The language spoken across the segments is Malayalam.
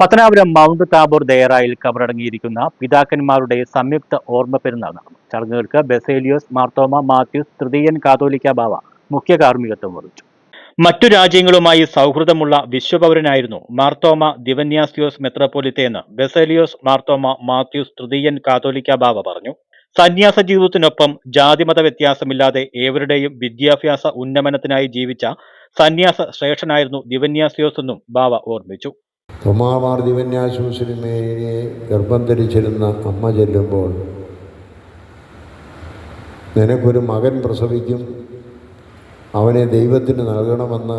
പത്തനാപുരം മൗണ്ട് താബോർ ദയറായിൽ കബറടങ്ങിയിരിക്കുന്ന പിതാക്കന്മാരുടെ സംയുക്ത ഓർമ്മ പെരുന്നാൾ നടന്നു. ചടങ്ങുകൾക്ക് ബെസേലിയോസ് മാർത്തോമ മാത്യൂസ് തൃതീയൻ കാതോലിക്ക ബാവ മുഖ്യ കാർമ്മികത്വം വഹിച്ചു. മറ്റു രാജ്യങ്ങളുമായി സൗഹൃദമുള്ള വിശ്വപൗരനായിരുന്നു മാർത്തോമ ദിവന്യാസ്യോസ് മെത്രോപൊലിത്തേന്ന് ബെസേലിയോസ് മാർത്തോമ മാത്യൂസ് തൃതീയൻ കാതോലിക്ക ബാവ പറഞ്ഞു. സന്യാസ ജീവിതത്തിനൊപ്പം ജാതിമത വ്യത്യാസമില്ലാതെ ഏവരുടെയും വിദ്യാഭ്യാസ ഉന്നമനത്തിനായി ജീവിച്ച സന്യാസ ശ്രേഷ്ഠനായിരുന്നു ദിവന്യാസ്യോസ് എന്നും ബാവ ഓർമ്മിച്ചു. തൊമാമാർ ദിവന്യാശൂസിനിമയെ ഗർഭം ധരിച്ചിരുന്ന അമ്മ ചെല്ലുമ്പോൾ നിനക്കൊരു മകൻ പ്രസവിക്കും അവനെ ദൈവത്തിന് നൽകണമെന്ന്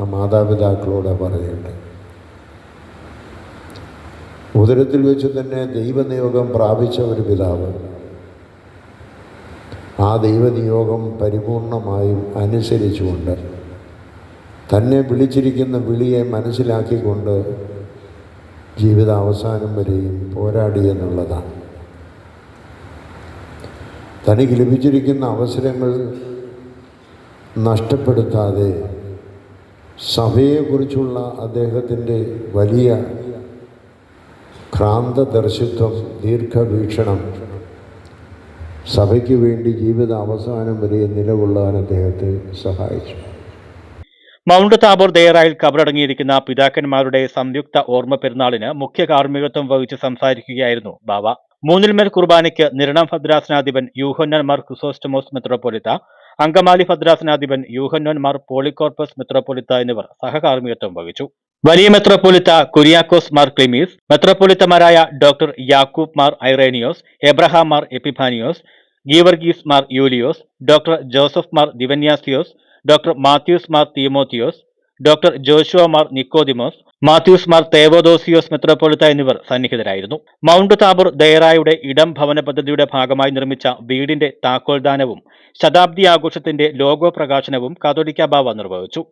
ആ മാതാപിതാക്കളോട് പറയുന്നുണ്ട് ഉദരത്തിൽ വെച്ച് തന്നെ ദൈവനിയോഗം പ്രാപിച്ച ഒരു പിതാവ്. ആ ദൈവനിയോഗം പരിപൂർണമായും അനുസരിച്ചുകൊണ്ട് തന്നെ വിളിച്ചിരിക്കുന്ന വിളിയെ മനസ്സിലാക്കിക്കൊണ്ട് ജീവിത അവസാനം വരെയും പോരാടി എന്നുള്ളതാണ്. തനിക്ക് ലഭിച്ചിരിക്കുന്ന അവസരങ്ങൾ നഷ്ടപ്പെടുത്താതെ സഭയെക്കുറിച്ചുള്ള അദ്ദേഹത്തിന്റെ വലിയ ക്രാന്തദർശിത്വം ദീർഘവീക്ഷണം സഭയ്ക്ക് വേണ്ടി ജീവിത അവസാനം വരെ നിലകൊള്ളാൻ അദ്ദേഹത്തെ സഹായിച്ചു. മൗണ്ട് താബോർ ദയറായിൽ കബറടങ്ങിയിരിക്കുന്ന പിതാക്കന്മാരുടെ സംയുക്ത ഓർമ്മ പെരുന്നാളിന് മുഖ്യ കാർമ്മികത്വം വഹിച്ച് സംസാരിക്കുകയായിരുന്നു ബാബ. മൂന്നിൽമേൽ കുർബാനയ്ക്ക് നിരണം ഭദ്രാസനാധിപൻ യൂഹന്നൻ ക്രിസോസ്റ്റമോസ് മെത്രോപൊലിത്ത അങ്കമാലി ഭദ്രാസനാധിപൻ യൂഹന്നൻ മാർ പോളിക്കോർപ്പസ് മെത്രോപൊലിത്ത എന്നിവർ സഹകാർമ്മികത്വം വഹിച്ചു. വലിയ മെത്രോപൊലിത്ത Kuriakose Mar Cleemis മെത്രോപൊലിത്തമാരായ doctor Yakoob Mar Ireneos Abraham Mar Epiphanios Geevarghese Mar Yulios doctor Joseph Mar Dionysius doctor Mathews Mar Theemotheos doctor Joshua Mar Nicodemos Mathews Mar Theodosios മെത്രോപൊളിത്ത എന്നിവർ സന്നിഹിതരായിരുന്നു. മൗണ്ട് താബൂർ ദയറായുടെ ഇടം ഭവന പദ്ധതിയുടെ ഭാഗമായി നിർമ്മിച്ച വീടിന്റെ താക്കോൽദാനവും ശതാബ്ദി ആഘോഷത്തിന്റെ ലോഗോ പ്രകാശനവും കാതോലിക്ക ബാവ നിർവഹിച്ചു.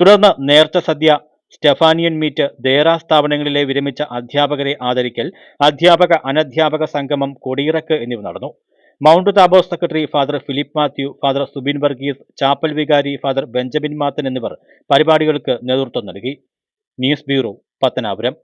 തുടർന്ന് നേർച്ച സദ്യ സ്റ്റെഫാനിയൻ മീറ്റ് ദേറ സ്ഥാപനങ്ങളിലെ വിരമിച്ച അധ്യാപകരെ ആദരിക്കൽ അധ്യാപക അനധ്യാപക സംഗമം കൊടിയിറക്ക് എന്നിവ നടന്നു. Mount Tabor secretary father Philip Mathew father Subin Varghese chapel വികാരി ഫാദർ ബെഞ്ചമിൻ മാത്തൻ എന്നിവർ പരിപാടികൾക്ക് നേതൃത്വം നൽകി. News bureau Pathanapuram.